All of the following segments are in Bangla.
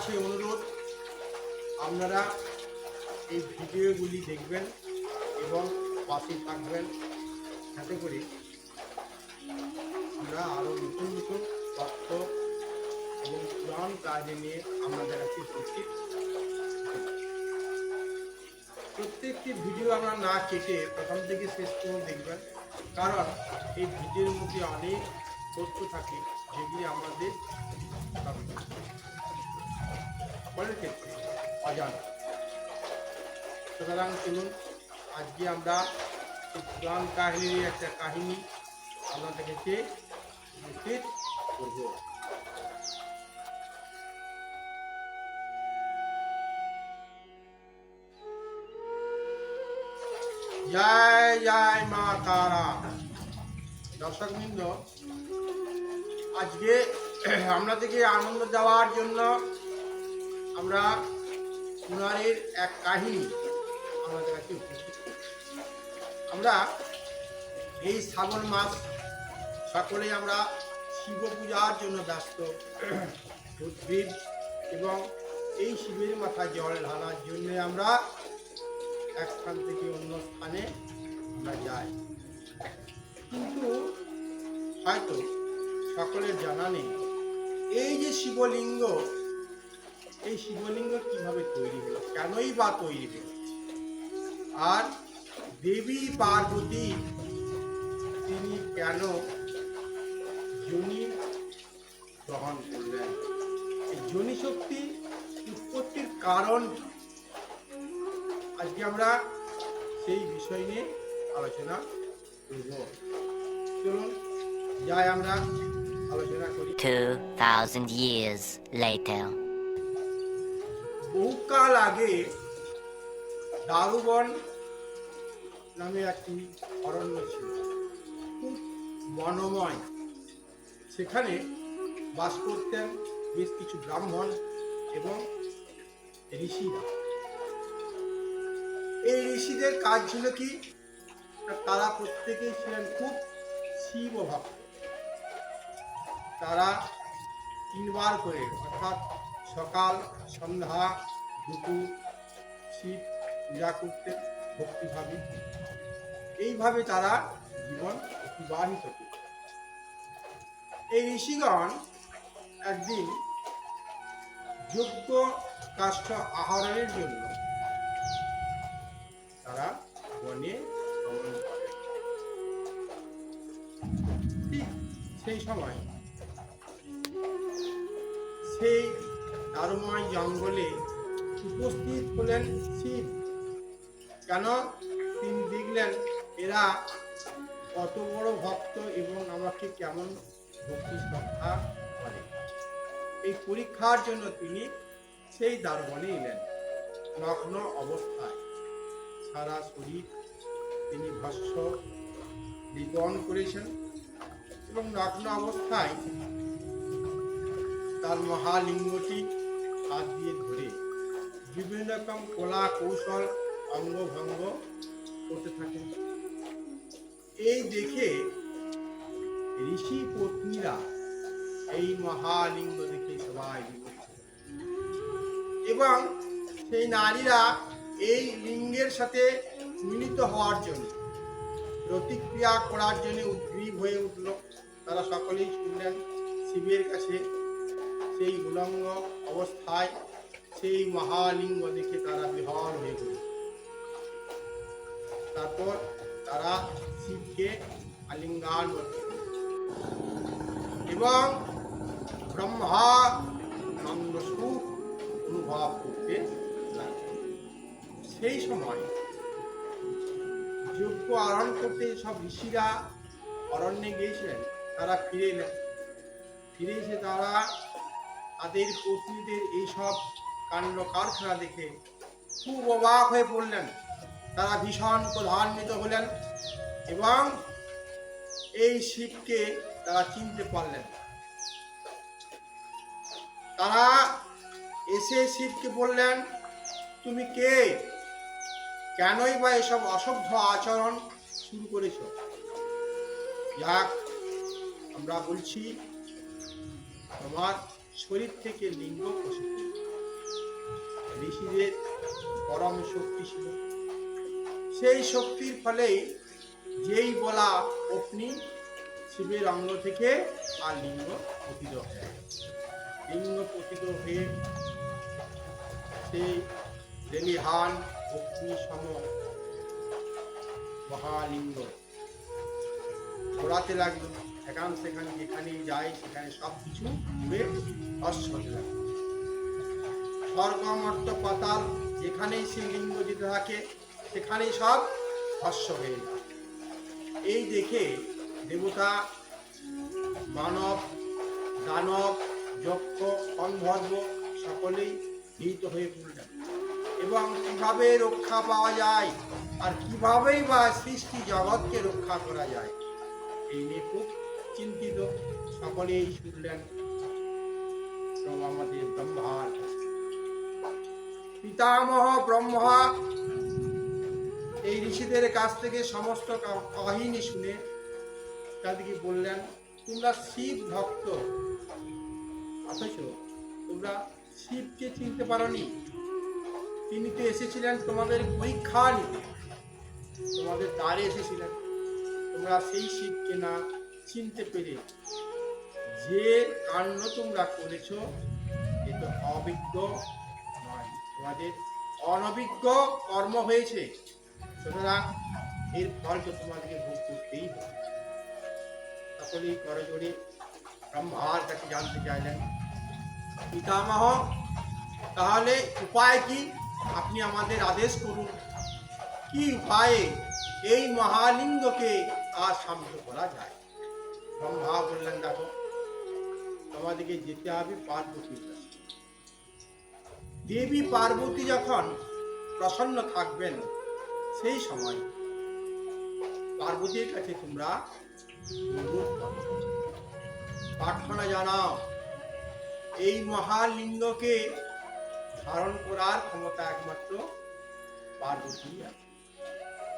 কাছে অনুরোধ, আপনারা এই ভিডিওগুলি দেখবেন এবং পাশে থাকবেন। যাতে করে আমরা আরও নতুন নতুন তথ্য এবং পুরাণ কাজে নিয়ে আমাদের কাছে উপস্থিত প্রত্যেকটি ভিডিও আমরা না কেটে প্রথম থেকে শেষ পর্যন্ত দেখবেন। কারণ এই ভিডিওর মধ্যে অনেক তথ্য থাকে যেগুলি আমাদের সকলের ক্ষেত্রে, অজানা। সুতরাং চলুন, আজকে আমরা পুরাণ কাহিনীর একটা কাহিনী আপনাদের উপস্থিত করব। জয় জয় মা তারা। দর্শকবৃন্দ, আজকে আপনাদেরকে আনন্দ দেওয়ার জন্য আমরা কুনারের এক কাহিনী আমাদের কাছে উপস্থিত আমরা এই শ্রাবণ মাস সকলে আমরা শিব পূজার জন্য ব্যস্ত, উদ্ভিদ এবং এই শিবের মাথায় জল ঢালার জন্য আমরা এক স্থান থেকে অন্য স্থানে আমরা যাই। কিন্তু হয়তো সকলের জানা নেই, এই যে শিবলিঙ্গ এই শিবলিঙ্গ কীভাবে তৈরি হলো? কেনই বা তৈরি হলো? আর দেবী পার্বতী তিনি কেন যোনি গ্রহণ করলেন? এই যোনি শক্তি উৎপত্তির কারণ আজকে আমরা সেই বিষয় নিয়ে আলোচনা করব। চলুন যাই আমরা আলোচনা করি। 2,000 years later. বহুকাল আগে দারুবন নামে একটি অরণ্য ছিল, খুব বনময়। সেখানে বাস করতেন বেশ কিছু ব্রাহ্মণ এবং ঋষিরা। এই ঋষিদের কাজ ছিল কি? তারা প্রত্যেকেই ছিলেন খুব শিব ভক্ত। তারা তিনবার করে, অর্থাৎ সকাল, সন্ধ্যা দুপুর শীত পূজা করতেন ভক্তিভাবে। এইভাবে তারা জীবন অতিবাহিত করত এই ঋষিগণ একদিন যোগ্য কাষ্ঠ আহরণের জন্য তারা বনে ভ্রমণ করে ঠিক সেই সময় সেই দারুময় জঙ্গলে উপস্থিত হলেন শিব কেন? তিনি দেখলেন, এরা কত বড় ভক্ত এবং আমাকে কেমন ভক্তি শ্রদ্ধা করে। এই পরীক্ষার জন্য তিনি সেই দারুবনে এলেন, নগ্ন অবস্থায়। সারা শরীর তিনি ভস্য বিপন করেছেন এবং নগ্ন অবস্থায় তার মহালিঙ্গটি হাত দিয়ে ধরে বিভিন্ন রকম কলা কৌশল, অঙ্গভঙ্গ করতে থাকেন এই দেখে ঋষি পত্নীরা এই মহালিঙ্গ দেখে সবাই। এবং সেই নারীরা এই লিঙ্গের সাথে মিলিত হওয়ার জন্য, প্রতিক্রিয়া করার জন্য উদ্গ্রীব হয়ে উঠল তারা সকলেই শুনলেন, শিবের কাছে সেই উলঙ্গ অবস্থায় সেই মহালিঙ্গ দেখে তারা বিহল হয়ে গেল। তারপর তারা শিবকে আলিঙ্গান এবং ব্রহ্মা নন্দ সুখ অনুভব করতে সেই সময় যজ্ঞ আরম্ভ করতে সব ঋষিরা অরণ্যে গিয়েছিলেন, তারা ফিরে এলেন। ফিরে এসে তারা তাদের পত্নীদের এইসব কাণ্ড কারখানা দেখে খুব অবাক হয়ে পড়লেন। তারা ভীষণ প্রধান্বিত হলেন এবং এই শিবকে তারা চিনতে পারলেন তারা এসে শিবকে বললেন, তুমি কে? কেনই বা এসব অসভ্য আচরণ শুরু করেছ? যাক, আমরা বলছি, তোমার শরীর থেকে লিঙ্গ পড়েছে। ঋষিদের পরম শক্তি ছিল। সেই শক্তির ফলেই যেই বলা অগ্নি শিবের অঙ্গ থেকে আর লিঙ্গ পতিত হয়ে। লিঙ্গ পতিত হয়ে সেই রেলিহান অগ্নি সম মহালিঙ্গ। ঘোরাতে লাগল। এখান সেখানে যেখানেই যায়, সেখানে সব কিছু ঘুরে অশ্ব হতে লাগল। স্বর্গ মর্ত পাতাল, যেখানেই সেই লিঙ্গ যেতে থাকে সেখানেই সব ভস্য হয়ে যায়। এই দেখে দেবতা মানব, দানব, যক্ষ, অন্ধর্ব সকলেই ভীত হয়ে পড়লেন এবং কীভাবে রক্ষা পাওয়া যায় আর কিভাবেই বা সৃষ্টি জগৎকে রক্ষা করা যায়, এই নিয়ে খুব চিন্তিত সকলেই শুনলেন। আমাদের ব্রহ্মার কাছে। পিতামহ, ব্রহ্মা, এই ঋষিদের কাছ থেকে সমস্ত কাহিনী শুনে তাদেরকে বললেন, তোমরা শিব ভক্ত। অথচ তোমরা শিবকে চিনতে পারোনি। তিনি তো এসেছিলেন তোমাদের পরীক্ষা নিতে। তোমাদের দ্বারে এসেছিলেন। তোমরা সেই শিবকে না চিনতে পেরে যে কাণ্ড তোমরা করেছ, এ তো অভিজ্ঞ তোমাদের অনভিজ্ঞ কর্ম হয়েছে। সুতরাং এর ফল তো তোমাদেরকে ভোগ করতেই হবে। সকলেই করজোড়ে ব্রহ্মার কাছে জানতে চাইলেন, পিতামহ, তাহলে উপায় কি? আপনি আমাদের আদেশ করুন। কি উপায়ে এই মহালিঙ্গকে আর শান্ত করা যায়? ব্রহ্মা বললেন, দেখো, তোমাদেরকে যেতে হবে পার্বতীর কাছে। দেবী পার্বতী যখন প্রসন্ন থাকবেন, সেই সময় পার্বতীর কাছে তোমরা প্রার্থনা জানাও, এই মহালিঙ্গকে ধারণ করার ক্ষমতা একমাত্র পার্বতী।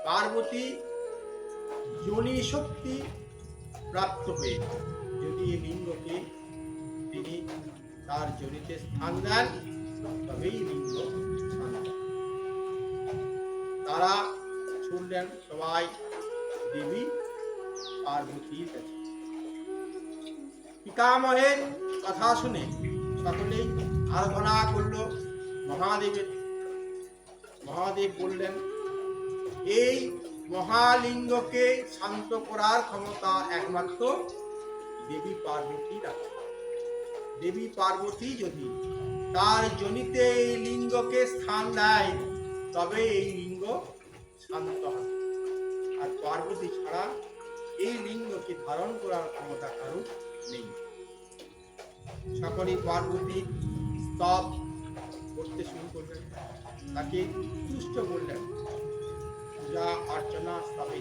পার্বতী যোনি শক্তি প্রাপ্ত হয়ে যদি এই লিঙ্গকে তিনি তার জনিতে স্থান দেন তবেই লিঙ্গ তারা শুনলেন, সবাই দেবী পার্বতীর কাছে পিতামহের কথা শুনে সকলেই আরাধনা করল মহাদেবের। মহাদেব বললেন, এই মহালিঙ্গকে শান্ত করার ক্ষমতা একমাত্র দেবী পার্বতীর আছে দেবী পার্বতী যদি তার জনিতে এই লিঙ্গকে স্থান দেয়। তবে এই লিঙ্গ শান্ত হবে আর পার্বতী ছাড়া এই লিঙ্গকে ধারণ করার ক্ষমতা কারও নেই। সকলেই পার্বতী স্তব করতে শুরু করলেন। তাকে তুষ্ট করলেন। পূজা, অর্চনা, স্তবে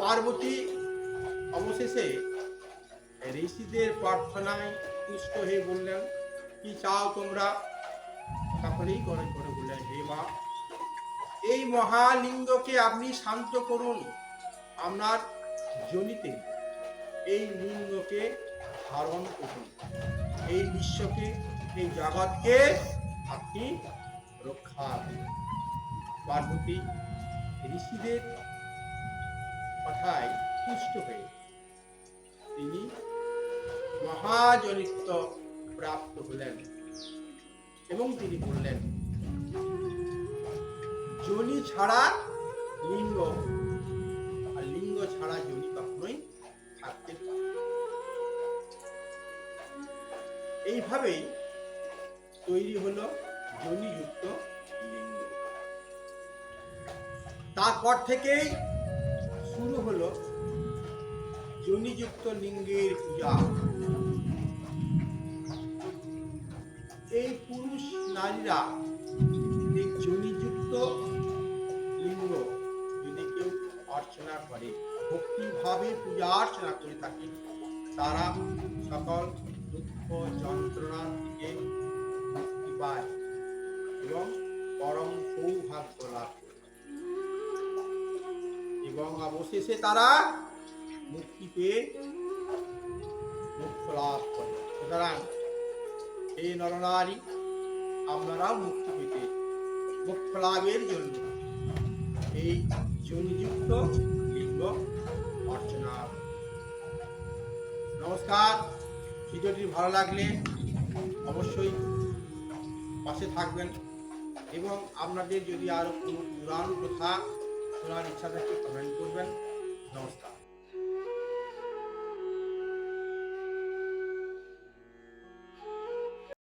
পার্বতী অবশেষে ঋষিদের প্রার্থনায় তুষ্ট হয়ে বললেন, কি চাও তোমরা? সকলেই করে করে বললেন, হে মা, এই মহালিঙ্গকে আপনি শান্ত করুন। আপনার জনিতে এই লিঙ্গকে ধারণ করুন। এই বিশ্বকে, এই জগৎকে আপনি রক্ষা পার্বতী ঋষিদের কথায় তুষ্ট হয়ে তিনি মহাজনিত্ব প্রাপ্ত হলেন। এবং তিনি বললেন, জনি ছাড়া লিঙ্গ, আর লিঙ্গ ছাড়া জনি কখনোই থাকতে এইভাবেই তৈরি হলো জনিযুক্ত লিঙ্গ। তারপর থেকেই শুরু হলো জনিযুক্ত লিঙ্গের পূজা। এই পুরুষ নারীরা এই জনিযুক্ত লিঙ্গ যদি কেউ অর্চনা করে, ভক্তিভাবে পূজা অর্চনা করে থাকে, তারা সকল দুঃখ যন্ত্রণা থেকে মুক্তি পায় এবং পরম সৌভাগ্য লাভ এবং অবশেষে তারা মুক্তি পেয়ে, মুক্ত লাভ করে। সুতরাং এই নরনারী, আপনারাও মুক্তি পেতে মোক্ষ লাভের জন্য এই যোনিযুক্ত লিঙ্গ অর্চনা নমস্কার, ভিডিওটি ভালো লাগলে অবশ্যই পাশে থাকবেন এবং আপনাদের যদি আরও কোনো পুরাণ কথা শোনার ইচ্ছা থাকে কমেন্ট করবেন। নমস্কার।